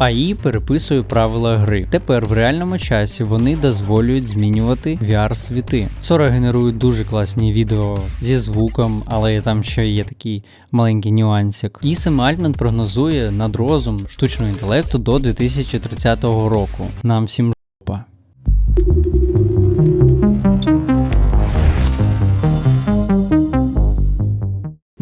АІ переписує правила гри. Тепер в реальному часі вони дозволюють змінювати VR-світи. Сора генерує дуже класні відео зі звуком, але там ще є такий маленький нюансик. І Сем Альтман прогнозує надрозум штучного інтелекту до 2030 року. Нам всім жопа.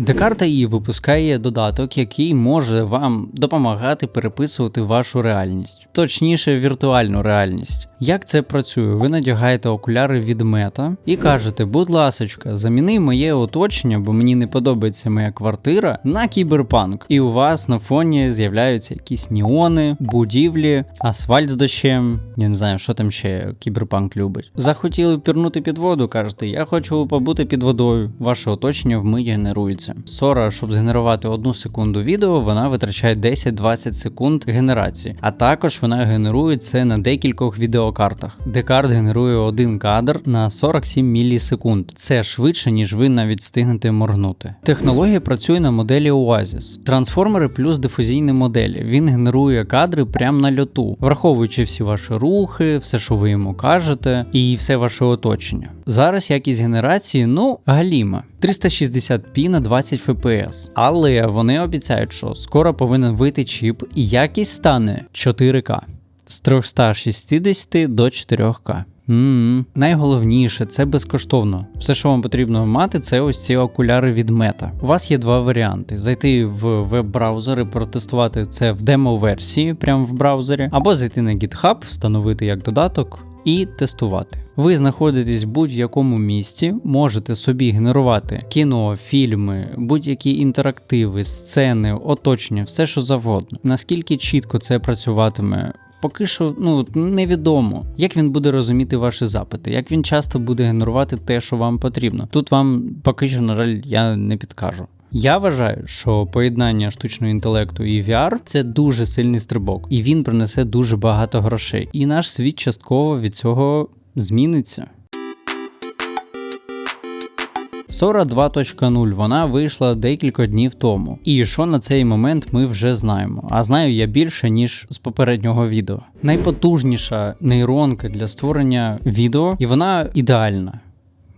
Декарта і випускає додаток, який може вам допомагати переписувати вашу реальність, точніше, віртуальну реальність. Як це працює? Ви надягаєте окуляри від мета і кажете, будь ласочка, заміни моє оточення, бо мені не подобається моя квартира, на кіберпанк. І у вас на фоні з'являються якісь неони, будівлі, асфальт з дощем. Я не знаю, що там ще кіберпанк любить. Захотіли пірнути під воду, кажете, я хочу побути під водою. Ваше оточення вмить генерується. Сора, щоб згенерувати одну секунду відео, вона витрачає 10-20 секунд генерації, а також вона генерує це на декількох відеокартах. Декарт генерує один кадр на 47 мілісекунд. Це швидше, ніж ви навіть встигнете моргнути. Технологія працює на моделі Oasis. Трансформери плюс дифузійні моделі. Він генерує кадри прямо на льоту, враховуючи всі ваші рухи, все, що ви йому кажете, і все ваше оточення. Зараз якість генерації, ну, галіма. 360p на 20 fps. Але вони обіцяють, що скоро повинен вийти чіп, і якість стане 4К з 360 до 4К. м Найголовніше це безкоштовно. Все, що вам потрібно мати, це ось ці окуляри від мета. У вас є два варіанти: зайти в веб-браузер і протестувати це в демо-версії, прямо в браузері, або зайти на GitHub, встановити як додаток і тестувати. Ви знаходитесь в будь-якому місці, можете собі генерувати кіно, фільми, будь-які інтерактиви, сцени, оточення, все що завгодно. Наскільки чітко це працюватиме? Поки що ну невідомо, як він буде розуміти ваші запити, як він часто буде генерувати те, що вам потрібно. Тут вам поки що, на жаль, я не підкажу. Я вважаю, що поєднання штучного інтелекту і VR – це дуже сильний стрибок, і він принесе дуже багато грошей. І наш світ частково від цього зміниться. Sora 2.0 вона вийшла декілька днів тому. І що на цей момент ми вже знаємо. А знаю я більше, ніж з попереднього відео. Найпотужніша нейронка для створення відео, і вона ідеальна.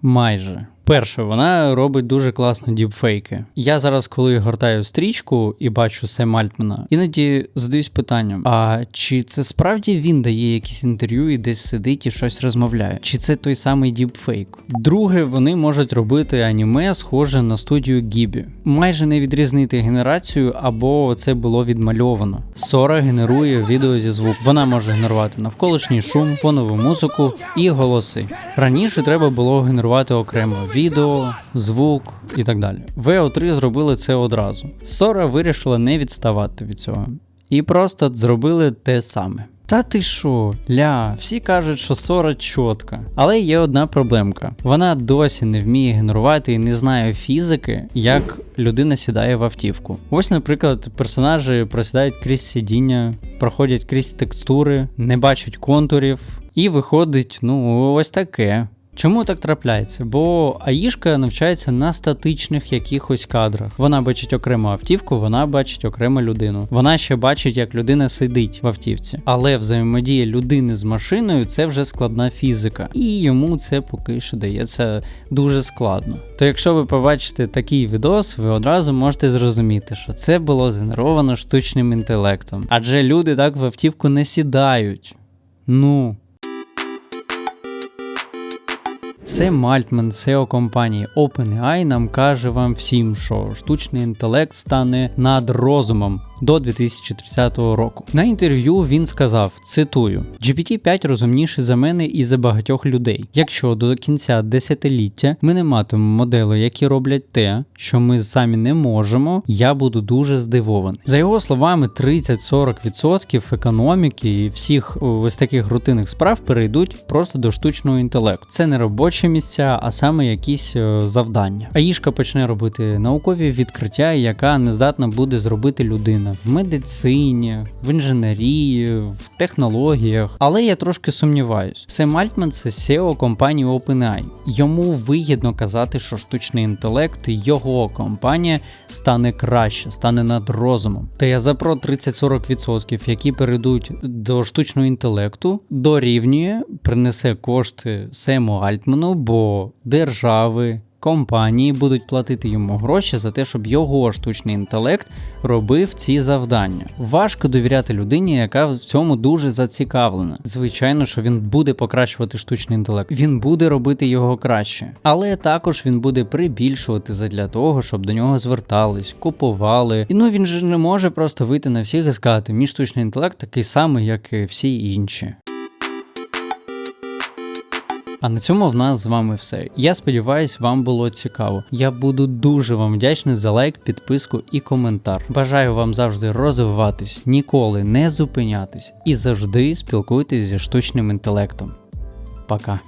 Майже. Перше, вона робить дуже класно діпфейки. Я зараз, коли гортаю стрічку і бачу Сем Альтмана, іноді задаюсь питанням: а чи це справді він дає якісь інтерв'ю і десь сидить і щось розмовляє? Чи це той самий діпфейк? Друге, вони можуть робити аніме, схоже на студію Гібі. Майже не відрізнити генерацію, або це було відмальовано. Сора генерує відео зі звук. Вона може генерувати навколишній шум, фонову музику і голоси. Раніше треба було генерувати окремо відео, звук і так далі. VO3 зробили це одразу. Сора вирішила не відставати від цього. І просто зробили те саме. Та ти що, ля, всі кажуть, що Сора чітка. Але є одна проблемка: вона досі не вміє генерувати і не знає фізики, як людина сідає в автівку. Ось, наприклад, персонажі просідають крізь сидіння, проходять крізь текстури, не бачать контурів, і виходить, ну, ось таке. Чому так трапляється? Бо Аїшка навчається на статичних якихось кадрах. Вона бачить окрему автівку, вона бачить окрему людину. Вона ще бачить, як людина сидить в автівці. Але взаємодія людини з машиною це вже складна фізика, і йому це поки що дається дуже складно. То якщо ви побачите такий відос, ви одразу можете зрозуміти, що це було згенеровано штучним інтелектом. Адже люди так в автівку не сідають. Ну. Сем Мальтман, SEO компанії OpenAI нам каже вам всім, що штучний інтелект стане над розумом до 2030 року. На інтерв'ю він сказав: цитую: GPT-5 розумніший за мене і за багатьох людей. Якщо до кінця десятиліття ми не матимемо моделей, які роблять те, що ми самі не можемо, я буду дуже здивований. За його словами, 30-40% економіки і всіх ось таких рутинних справ перейдуть просто до штучного інтелекту. Це не робочі місця, а саме якісь е, завдання. Аїшка почне робити наукові відкриття, яка не здатна буде зробити людина. Знайдена в медицині, в інженерії, в технологіях. Але я трошки сумніваюсь. Сем Альтман це SEO компанії OpenAI. Йому вигідно казати, що штучний інтелект, його компанія стане краще, стане над розумом. Та я за про 30-40%, які перейдуть до штучного інтелекту, дорівнює, принесе кошти Сему Альтману, бо держави. Компанії будуть платити йому гроші за те, щоб його штучний інтелект робив ці завдання. Важко довіряти людині, яка в цьому дуже зацікавлена. Звичайно, що він буде покращувати штучний інтелект, він буде робити його краще, але також він буде прибільшувати задля того, щоб до нього звертались, купували. І ну він же не може просто вийти на всіх і сказати, мій штучний інтелект такий самий, як і всі інші. А на цьому в нас з вами все. Я сподіваюсь, вам було цікаво. Я буду дуже вам вдячний за лайк, підписку і коментар. Бажаю вам завжди розвиватись, ніколи не зупинятись і завжди спілкуйтесь зі штучним інтелектом. Пока.